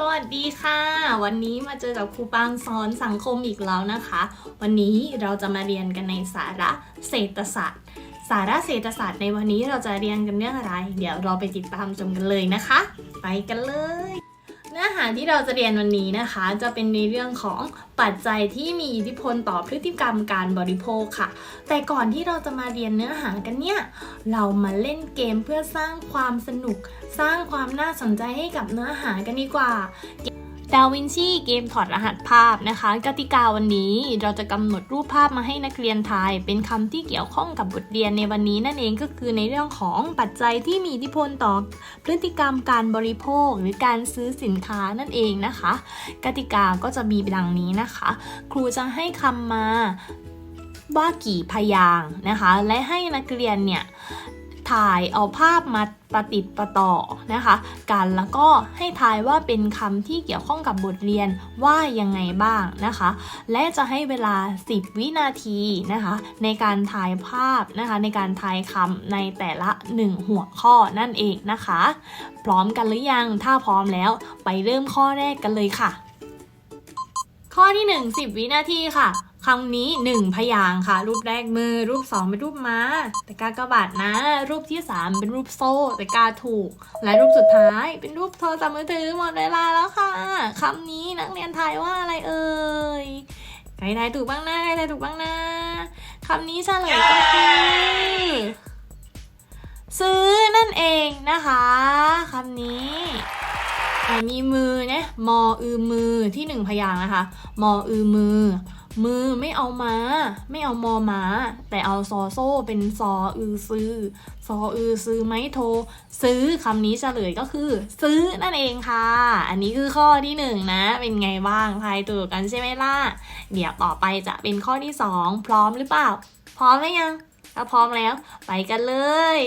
สวัสดีค่ะ วันนี้มาเจอกับครูปางสอนสังคมอีกแล้วนะคะ วันนี้เราจะมาเรียนกันในสาระเศรษฐศาสตร์ สาระเศรษฐศาสตร์ในวันนี้เราจะเรียนกันเรื่องอะไร เดี๋ยวเราไปติดตามชมกันเลยนะคะ ไปกันเลย นื้อหาที่เราจะเรียนวันนี้นะคะ จะเป็นในเรื่องของปัจจัยที่มีอิทธิพลต่อพฤติกรรมการบริโภคค่ะ แต่ก่อนที่เราจะมาเรียนเนื้อหากันเนี่ย เรามาเล่นเกมเพื่อสร้างความสนุก สร้างความน่าสนใจให้กับเนื้อหากันดีกว่า ดาวินชีเกมถอดรหัสภาพนะคะ กติกาวันนี้เราจะกำหนดรูปภาพมาให้นักเรียนทาย เป็นคำที่เกี่ยวข้องกับบทเรียนในวันนี้นั่นเองก็คือในเรื่องของปัจจัยที่มีอิทธิพลต่อพฤติกรรมการบริโภคหรือการซื้อสินค้านั่นเองนะคะ กติกาก็จะมีดังนี้นะคะ ครูจะให้คำมาว่ากี่พยางนะคะ และให้นักเรียนเนี่ย ถ่ายเอาภาพมาประติดประต่อนะคะ กันแล้วก็ให้ทายว่าเป็นคำที่เกี่ยวข้องกับบทเรียนว่ายังไงบ้างนะคะ และจะให้เวลา 10 วินาทีนะคะ ในการถ่ายภาพนะคะ ในการทายคำในแต่ละ 1 หัวข้อนั่นเองนะคะ พร้อมกันหรือยังถ้าพร้อมแล้วไปเริ่มข้อแรกกันเลยค่ะ ข้อที่ 1 10 วินาทีค่ะคำนี้ 1 พยางค์ค่ะ รูปแรกมือ รูป 2 เป็นรูปม้า แต่กากระบาดนะ รูปที่ 3 เป็นรูปโซ่ แต่กาถูก และรูปสุดท้ายเป็นรูปโทรศัพท์มือถือหมดเวลาแล้วค่ะคำนี้นักเรียนทายว่าอะไรเอ่ยใครทายถูกบ้างนะใครทายถูกบ้างนะคำนี้เฉลยก็คือซื้อนั่นเองนะคะคำนี้ มีมือเนี่ยมออือมือที่หนึ่งพยางค์นะคะ มออือมือ มือไม่เอามาไม่เอามอมาแต่เอาซอโซ่เป็นซออือซื้อ ซออือซื้อไหมโทรซื้อคำนี้เฉลยก็คือ ซื้อนั่นเองค่ะ อันนี้คือข้อที่หนึ่งนะ เป็นไงบ้างทายถูกกันใช่ไหมล่ะ เดี๋ยวต่อไปจะเป็นข้อที่สองพร้อมหรือเปล่า พร้อมหรือยังถ้าพร้อมแล้ว ไปกันเลย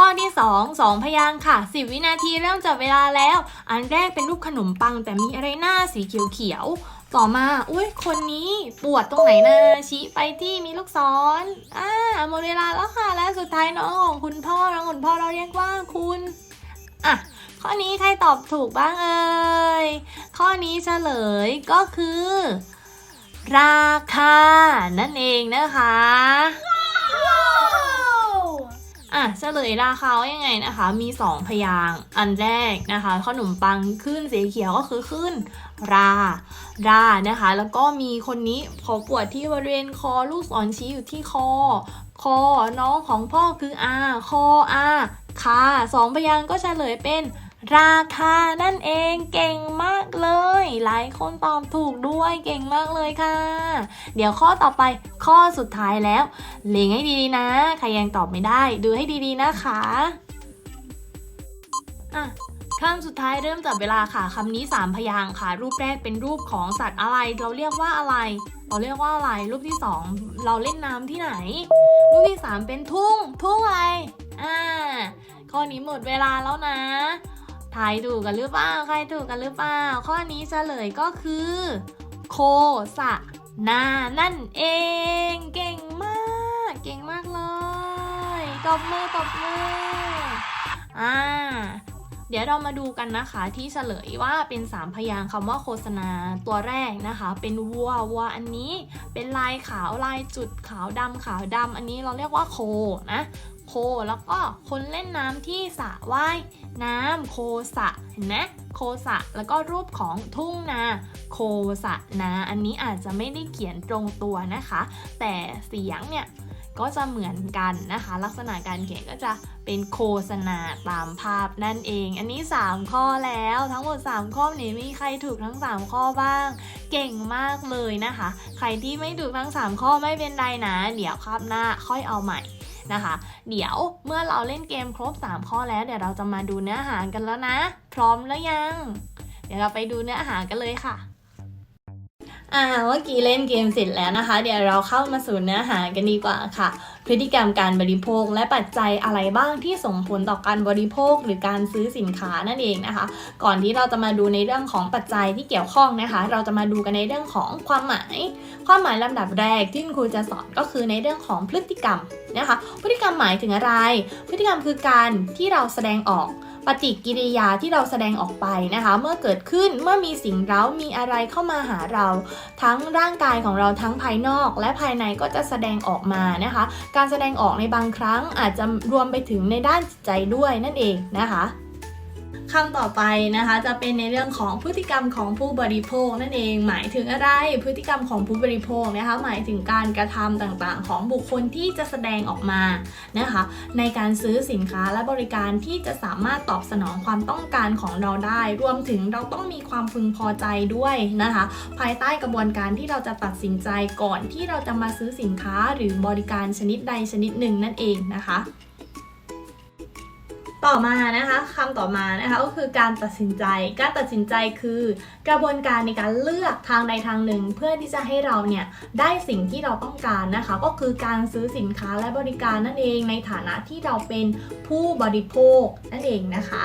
ข้อที่ 2 2 พยางค์ค่ะ 10 วินาทีเริ่มจับเวลาแล้ว อันแรกเป็นรูปขนมปัง แต่มีอะไรหน้าสีเขียวๆต่อมา อุ้ยคนนี้ปวดตรงไหนนะชี้ไปที่มีลูกศรอ่าหมดเวลาแล้วค่ะ และสุดท้ายน้องของคุณพ่อน้องคุณพ่อเราเรียกว่าคุณอะข้อนี้ใครตอบถูกบ้างเอ่ยข้อนี้เฉลยก็คือ ราคา นั่นเองนะคะ อะเฉลยราคาว่ายังไงนะคะ มี 2 พยางอันแรกนะคะ ขนมปังขึ้นสีเขียวก็คือขึ้นรารานะคะ แล้วก็มีคนนี้ขอปวดที่บริเวณคอลูกศรชี้อยู่ที่คอ คอน้องของพ่อคืออาคออาคาสองพยางก็เฉลยเป็น ราคานั่นเองเก่งมากเลย หลายคนตอบถูกด้วยเก่งมากเลยค่ะ เดี๋ยวข้อต่อไปข้อสุดท้ายแล้วเล็งให้ดีๆนะ ใครยังตอบไม่ได้ ดูให้ดีๆนะคะอะคำสุดท้ายเริ่มจับเวลาค่ะคำนี้ 3 พยางค์ค่ะ รูปแรกเป็นรูปของสัตว์อะไร เราเรียกว่าอะไร เราเรียกว่าอะไร รูปที่ 2 เราเล่นน้ำที่ไหน รูปที่ 3 เป็นทุ่ง ทุ่งอะไรอ่าข้อนี้หมดเวลาแล้วนะ ทายถูกกันหรือเปล่า ใครถูกกันหรือเปล่า ข้อนี้เฉลยก็คือ โคสะนานั่นเอง เก่งมาก เก่งมากเลยตบมือตบมืออ่าเดี๋ยวเรามาดูกันนะคะที่เฉลยว่าเป็น 3 พยางค์คำว่าโฆษณาตัวแรกนะคะ เป็นวัววัวอันนี้ เป็นลายขาวลายจุดขาวดำขาวดำอันนี้เราเรียกว่าโคนะ โค แล้วก็คนเล่นน้ำที่สระว่ายน้ำโคสะเห็นไหมโคสะแล้วก็รูปของทุ่งนา โคสะนา อันนี้อาจจะไม่ได้เขียนตรงตัวนะคะ แต่เสียงเนี่ยก็จะเหมือนกันนะคะ ลักษณะการเขียนก็จะเป็นโฆษณาตามภาพนั่นเอง อันนี้ 3 ข้อแล้วทั้งหมด 3 ข้อนี้มีใครถูกทั้ง 3 ข้อบ้าง เก่งมากเลยนะคะ ใครที่ไม่ถูกทั้ง 3 ข้อไม่เป็นไรนะ เดี๋ยวคาบหน้าค่อยเอาใหม่ นะคะ เดี๋ยวเมื่อเราเล่นเกมครบ 3 ข้อแล้วเดี๋ยวเราจะมาดูเนื้อหากันแล้วนะ พร้อมแล้วยัง เดี๋ยวเราไปดูเนื้อหากันเลยค่ะอ่าเมื่อกี้เล่นเกมเสร็จแล้วนะคะ เดี๋ยวเราเข้ามาสู่เนื้อหากันดีกว่าค่ะ พฤติกรรมการบริโภคและปัจจัยอะไรบ้างที่ส่งผลต่อการบริโภคหรือการซื้อสินค้านั่นเองนะคะ ก่อนที่เราจะมาดูในเรื่องของปัจจัยที่เกี่ยวข้องนะคะ เราจะมาดูกันในเรื่องของความหมาย ความหมายลำดับแรกที่คุณครูจะสอนก็คือในเรื่องของพฤติกรรม นะคะ พฤติกรรมหมายถึงอะไร พฤติกรรมคือการที่เราแสดงออกปฏิกิริยาที่เราแสดงออกไปนะคะ เมื่อเกิดขึ้นเมื่อมีสิ่งเร้ามีอะไรเข้ามาหาเรา ทั้งร่างกายของเราทั้งภายนอก และภายในก็จะแสดงออกมานะคะ การแสดงออกในบางครั้งอาจจะรวมไปถึงในด้านจิตใจด้วยนั่นเองนะคะ คำต่อไปนะคะจะเป็นในเรื่องของพฤติกรรมของผู้บริโภคนั่นเอง หมายถึงอะไรพฤติกรรมของผู้บริโภคนะคะหมายถึงการกระทำต่างๆ ของบุคคลที่จะแสดงออกมานะคะในการซื้อสินค้าและบริการที่จะสามารถตอบสนองความต้องการของเราได้ รวมถึงเราต้องมีความพึงพอใจด้วยนะคะภายใต้กระบวนการที่เราจะตัดสินใจก่อนที่เราจะมาซื้อสินค้าหรือบริการชนิดใดชนิดหนึ่งนั่นเองนะคะ ต่อมานะคะคำต่อมานะคะก็คือการตัดสินใจ การตัดสินใจคือกระบวนการในการเลือกทางใดทางหนึ่ง เพื่อที่จะให้เราเนี่ยได้สิ่งที่เราต้องการนะคะ ก็คือการซื้อสินค้าและบริการนั่นเองในฐานะที่เราเป็นผู้บริโภคนั่นเองนะคะ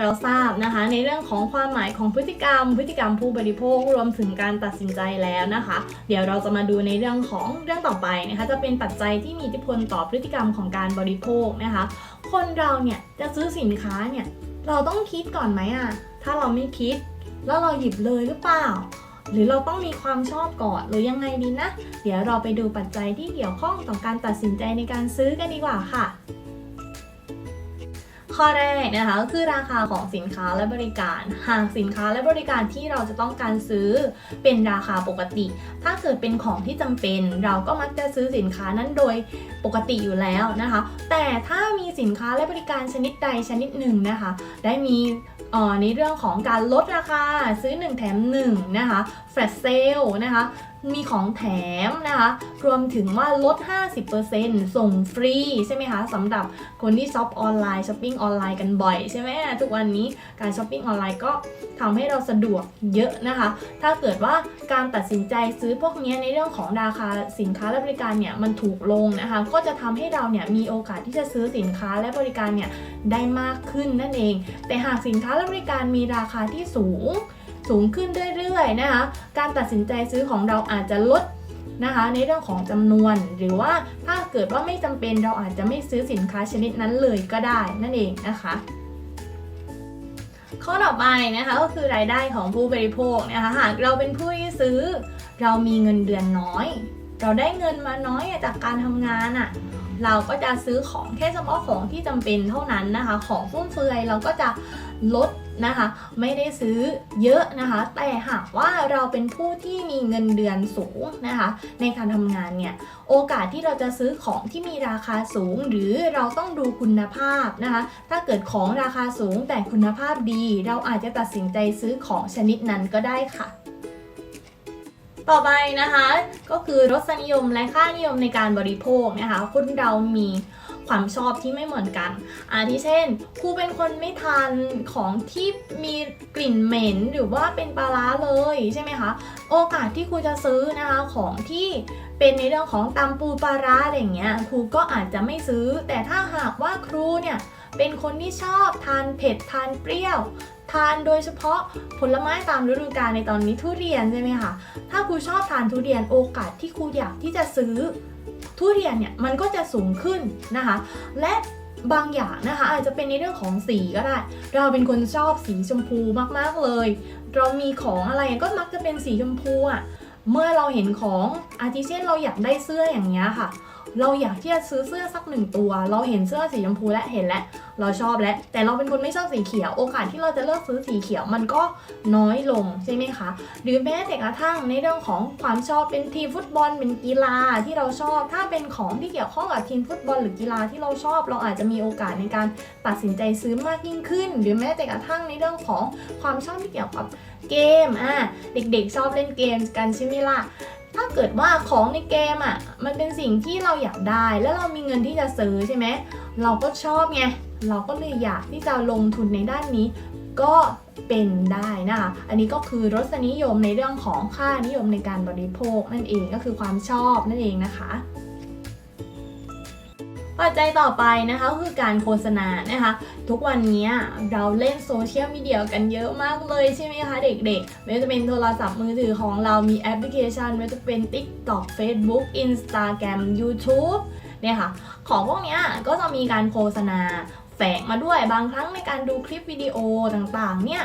เราทราบนะคะ ในเรื่องของความหมายของพฤติกรรม พฤติกรรมผู้บริโภครวมถึงการตัดสินใจแล้วนะคะ เดี๋ยวเราจะมาดูในเรื่องของเรื่องต่อไปนะคะจะเป็นปัจจัยที่มีอิทธิพลต่อพฤติกรรมของการบริโภคนะคะ คนเราเนี่ยจะซื้อสินค้าเนี่ยเราต้องคิดก่อนไหมอะถ้าเราไม่คิด แล้วเราหยิบเลยหรือเปล่า หรือเราต้องมีความชอบก่อนหรือยังไงดีนะ เดี๋ยวเราไปดูปัจจัยที่เกี่ยวข้องต่อการตัดสินใจในการซื้อกันดีกว่าค่ะ ข้อแรกนะคะก็คือราคาของสินค้าและบริการ หากสินค้าและบริการที่เราจะต้องการซื้อเป็นราคาปกติ ถ้าเกิดเป็นของที่จำเป็น เราก็มักจะซื้อสินค้านั้นโดยปกติอยู่แล้วนะคะ แต่ถ้ามีสินค้าและบริการชนิดใดชนิดหนึ่งนะคะ ได้มีในเรื่องของการลดราคาซื้อ 1 แถม1นะคะแฟลชเซลนะคะ มีของแถมนะคะ รวมถึงว่าลด 50%ส่งฟรีใช่ไหมคะสำหรับคนที่ช็อปออนไลน์ช้อปปิ้งออนไลน์กันบ่อยใช่ไหมทุกวันนี้การช้อปปิ้งออนไลน์ก็ทำให้เราสะดวกเยอะนะคะ ถ้าเกิดว่าการตัดสินใจซื้อพวกนี้ในเรื่องของราคาสินค้าและบริการเนี่ยมันถูกลงนะคะ ก็จะทำให้เราเนี่ยมีโอกาสที่จะซื้อสินค้าและบริการเนี่ยได้มากขึ้นนั่นเอง แต่หากสินค้าและบริการมีราคาที่สูง สูงขึ้นเรื่อยๆนะคะ การตัดสินใจซื้อของเราอาจจะลดนะคะในเรื่องของจำนวนหรือว่าถ้าเกิดว่าไม่จำเป็นเราอาจจะไม่ซื้อสินค้าชนิดนั้นเลยก็ได้นั่นเองนะคะข้อต่อไปนะคะก็คือรายได้ของผู้บริโภคนะคะหากเราเป็นผู้ที่ซื้อ เรามีเงินเดือนน้อย เราได้เงินมาน้อยจากการทำงานอะ่ะ เราก็จะซื้อของแค่เฉพาะของที่จำเป็นเท่านั้นนะคะ ของฟุ่มเฟือยเราก็จะลดนะคะ ไม่ได้ซื้อเยอะนะคะ แต่หากว่าเราเป็นผู้ที่มีเงินเดือนสูงนะคะ ในการทำงานเนี่ยโอกาสที่เราจะซื้อของที่มีราคาสูง หรือเราต้องดูคุณภาพนะคะ ถ้าเกิดของราคาสูงแต่คุณภาพดี เราอาจจะตัดสินใจซื้อของชนิดนั้นก็ได้ค่ะ ต่อไปนะคะก็คือรสนิยมและค่านิยมในการบริโภคนะคะคนเรามีความชอบที่ไม่เหมือนกัน อาทิเช่นครูเป็นคนไม่ทานของที่มีกลิ่นเหม็นหรือว่าเป็นปลาร้าเลยใช่ไหมคะ โอกาสที่ครูจะซื้อนะคะของที่เป็นในเรื่องของตำปูปลาร้าอะไรอย่างเงี้ยครูก็อาจจะไม่ซื้อ แต่ถ้าหากว่าครูเนี่ยเป็นคนที่ชอบทานเผ็ดทานเปรี้ยว ทานโดยเฉพาะผลไม้ตามฤดูกาลในตอนนี้ทุเรียนใช่ไหมคะถ้าครูชอบทานทุเรียนโอกาสที่ครูอยากที่จะซื้อทุเรียนเนี่ยมันก็จะสูงขึ้นนะคะ และบางอย่างนะคะอาจจะเป็นในเรื่องของสีก็ได้ เราเป็นคนชอบสีชมพูมากๆเลย เรามีของอะไรก็มักจะเป็นสีชมพูอะเมื่อเราเห็นของอาทิเช่นเราอยากได้เสื้ออย่างเงี้ยค่ะ เราอยากที่จะซื้อเสื้อสักหนึ่งตัว เราเห็นเสื้อสีชมพูและเห็นแล้วเราชอบแล้ว แต่เราเป็นคนไม่ชอบสีเขียว โอกาสที่เราจะเลือกซื้อสีเขียวมันก็น้อยลงใช่ไหมคะ หรือแม้แต่กระทั่งในเรื่องของความชอบเป็นทีมฟุตบอลเป็นกีฬาที่เราชอบ ถ้าเป็นของที่เกี่ยวข้องกับทีมฟุตบอลหรือกีฬาที่เราชอบ เราอาจจะมีโอกาสในการตัดสินใจซื้อมากยิ่งขึ้น หรือแม้แต่กระทั่งในเรื่องของความชอบที่เกี่ยวกับเกมอะเด็กๆชอบเล่นเกมกันใช่ไหมล่ะ ถ้าเกิดว่าของในเกมอะมันเป็นสิ่งที่เราอยากได้ แล้วเรามีเงินที่จะซื้อใช่ไหมเราก็ชอบไงเราก็เลยอยากที่จะลงทุนในด้านนี้ ก็เป็นได้นะคะ อันนี้ก็คือรสนิยมในเรื่องของค่านิยมในการบริโภคนั่นเองก็คือความชอบนั่นเองนะคะ ปัจจัยต่อไปนะคะคือการโฆษณานะคะ ทุกวันนี้เราเล่นโซเชียลมีเดียกันเยอะมากเลยใช่ไหมคะเด็กๆ ไม่ว่าจะเป็นโทรศัพท์มือถือของเรามีแอปพลิเคชันไม่ว่าจะเป็น TikTok Facebook Instagram YouTube เนี่ยค่ะ ของพวกนี้ก็จะมีการโฆษณาแฝงมาด้วยบางครั้งในการดูคลิปวิดีโอต่างๆเนี่ย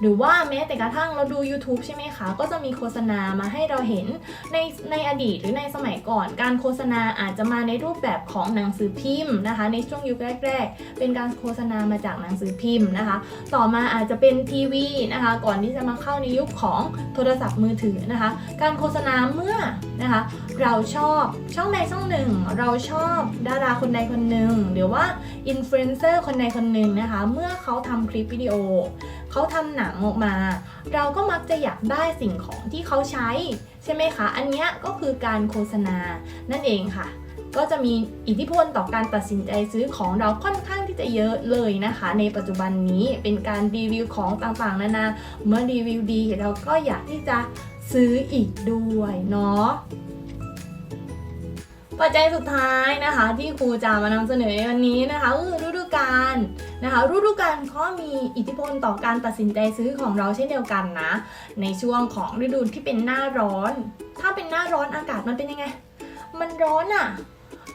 หรือว่าแม้แต่กระทั่งเราดู YouTube ใช่ไหมคะ ก็จะมีโฆษณามาให้เราเห็นในในอดีตหรือในสมัยก่อน การโฆษณาอาจจะมาในรูปแบบของหนังสือพิมพ์นะคะ ในช่วงยุคแรก ๆ เป็นการโฆษณามาจากหนังสือพิมพ์นะคะ ต่อมาอาจจะเป็นทีวีนะคะ ก่อนที่จะมาเข้าในยุคของโทรศัพท์มือถือนะคะ การโฆษณาเมื่อนะคะเราชอบช่องใดช่องหนึ่ง เราชอบดาราคนใดคนหนึ่งหรือว่าอินฟลูเอนเซอร์คนใดคนหนึ่งนะคะ เมื่อเขาทำคลิปวิดีโอ เขาทำหนังออกมา เราก็มักจะอยากได้สิ่งของที่เขาใช้ ใช่ไหมคะ อันนี้ก็คือการโฆษณานั่นเองค่ะ ก็จะมีอิทธิพลต่อการตัดสินใจซื้อของเราค่อนข้างที่จะเยอะเลยนะคะ ในปัจจุบันนี้เป็นการรีวิวของต่างๆ นานาเมื่อรีวิวดีเราก็อยากที่จะซื้ออีกด้วยเนาะปัจจัยสุดท้ายนะคะ ที่ครูจะมานำเสนอในวันนี้นะคะก็คือฤดู กาลนะคะฤดูกาลก็มีอิทธิพลต่อการตัดสินใจซื้อของเราเช่นเดียวกันนะ ในช่วงของฤดูที่เป็นหน้าร้อน ถ้าเป็นหน้าร้อนอากาศมันเป็นยังไง มันร้อนอะ่ะ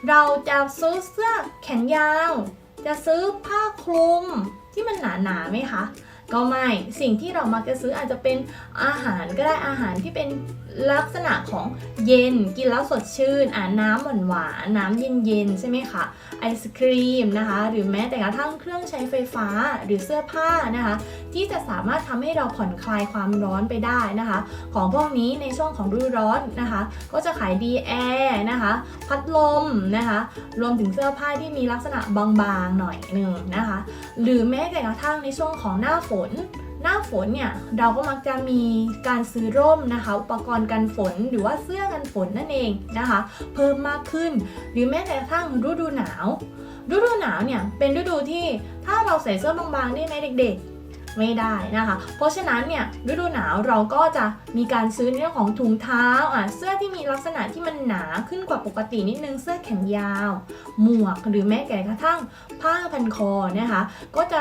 เราจะซื้อเสื้อแขนยาว จะซื้อผ้าคลุมที่มันหนาหนาๆไหมคะ ก็ไม่ สิ่งที่เรามักจะซื้ออาจจะเป็นอาหารก็ได้อาหารที่เป็น ลักษณะของเย็นกินแล้วสดชื่นอ่าน้ำหวานหวานน้ำเย็นเย็นๆใช่ไหมคะไอศครีมนะคะหรือแม้แต่กระทั่งเครื่องใช้ไฟฟ้าหรือเสื้อผ้านะคะที่จะสามารถทำให้เราผ่อนคลายความร้อนไปได้นะคะ ของพวกนี้ในช่วงของฤดูร้อนนะคะ ก็จะขายดีแอร์นะคะพัดลมนะคะรวมถึงเสื้อผ้าที่มีลักษณะบางๆหน่อยหนึ่งนะคะ หรือแม้แต่กระทั่งในช่วงของหน้าฝน หน้าฝนเนี่ยเราก็มักจะมีการซื้อร่มนะคะ อุปกรณ์กันฝนหรือว่าเสื้อกันฝนนั่นเองนะคะ เพิ่มมากขึ้น หรือแม้แต่กระทั่งฤดูหนาวฤดูหนาวเนี่ยเป็นฤดูที่ถ้าเราใส่เสื้อบางๆได้ไหมเด็กๆ ไม่ได้นะคะ เพราะฉะนั้นเนี่ยฤดูหนาวเราก็จะมีการซื้อในเรื่องของถุงเท้าอะเสื้อที่มีลักษณะที่มันหนาขึ้นกว่าปกตินิดนึงเสื้อแขนยาว หมวกหรือแม้แต่กระทั่งผ้าพันคอนะคะ ก็จะ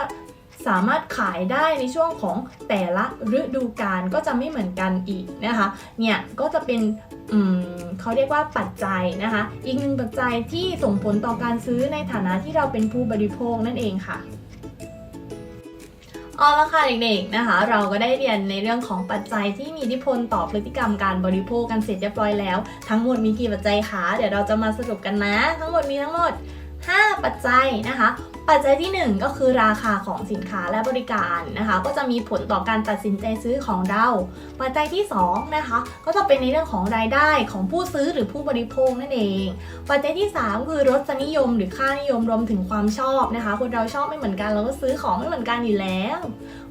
สามารถขายได้ในช่วงของแต่ละฤดูกาลก็จะไม่เหมือนกันอีกนะคะ เนี่ยก็จะเป็นเขาเรียกว่าปัจจัยนะคะ อีกหนึ่งปัจจัยที่ส่งผลต่อการซื้อในฐานะที่เราเป็นผู้บริโภคนั่นเองค่ะเอาละค่ะเด็กๆนะคะ เราก็ได้เรียนในเรื่องของปัจจัยที่มีอิทธิพลต่อพฤติกรรมการบริโภคกันเสร็จเรียบร้อยแล้ว ทั้งหมดมีกี่ปัจจัยคะเดี๋ยวเราจะมาสรุปกันนะ ทั้งหมดมีทั้งหมด 5 ปัจจัยนะคะปัจจัยที่ 1 ก็คือราคาของสินค้าและบริการนะคะ ก็จะมีผลต่อการตัดสินใจซื้อของเรา ปัจจัยที่2นะคะก็จะเป็นในเรื่องของรายได้ของผู้ซื้อหรือผู้บริโภคนั่นเอง ปัจจัยที่ 3 คือรสนิยม หรือค่านิยมรวมถึงความชอบนะคะ คนเราชอบไม่เหมือนกันเราก็ซื้อของไม่เหมือนกันอยู่แล้ว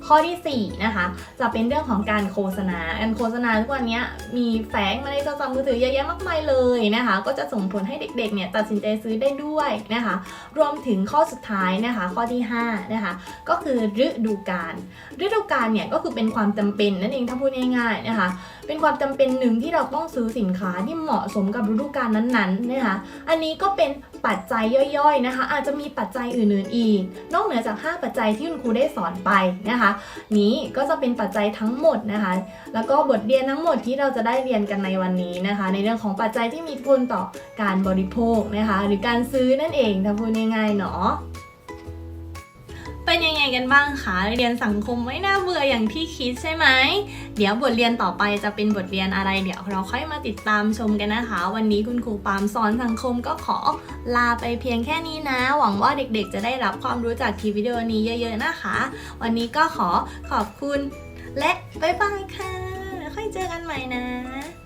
ข้อทีสี่4นะคะจะเป็นเรื่องของการโฆษณาการโฆษณาทุกวันนี้มีแฝงมาในโทรศัพท์มือถือเยอะแยะมากมายเลยนะคะ ก็จะส่งผลให้เด็กๆเนี่ยตัดสินใจซื้อได้ด้วยนะคะ รวมถึงข้อสุดท้ายนะคะ ข้อที่5นะคะก็คือฤดูกาลฤดูกาลเนี่ยก็คือเป็นความจำเป็นนั่นเองถ้าพูดง่ายๆนะคะ เป็นความจำเป็นหนึ่งที่เราต้องซื้อสินค้าที่เหมาะสมกับฤดูกาลนั้นๆนะคะ อันนี้ก็เป็นปัจจัยย่อยๆนะคะ อาจจะมีปัจจัยอื่นๆอีก นอกเหนือจาก 5 ปัจจัยที่คุณครูได้สอนไปนะคะ นี้ก็จะเป็นปัจจัยทั้งหมดนะคะ แล้วก็บทเรียนทั้งหมดที่เราจะได้เรียนกันในวันนี้นะคะ ในเรื่องของปัจจัยที่มีผลต่อการบริโภคนะคะ หรือการซื้อนั่นเองถ้าพูดง่ายๆเนาะ เป็นยังไงกันบ้างคะ เรียนสังคมไม่น่าเบื่ออย่างที่คิดใช่ไหม เดี๋ยวบทเรียนต่อไปจะเป็นบทเรียนอะไร เดี๋ยวเราค่อยมาติดตามชมกันนะคะ วันนี้คุณครูปามสอนสังคมก็ขอลาไปเพียงแค่นี้นะ หวังว่าเด็กๆ จะได้รับความรู้จากคลิปวิดีโอนี้เยอะๆนะคะ วันนี้ก็ขอขอบคุณ และบ๊ายบายค่ะ ค่อยเจอกันใหม่นะ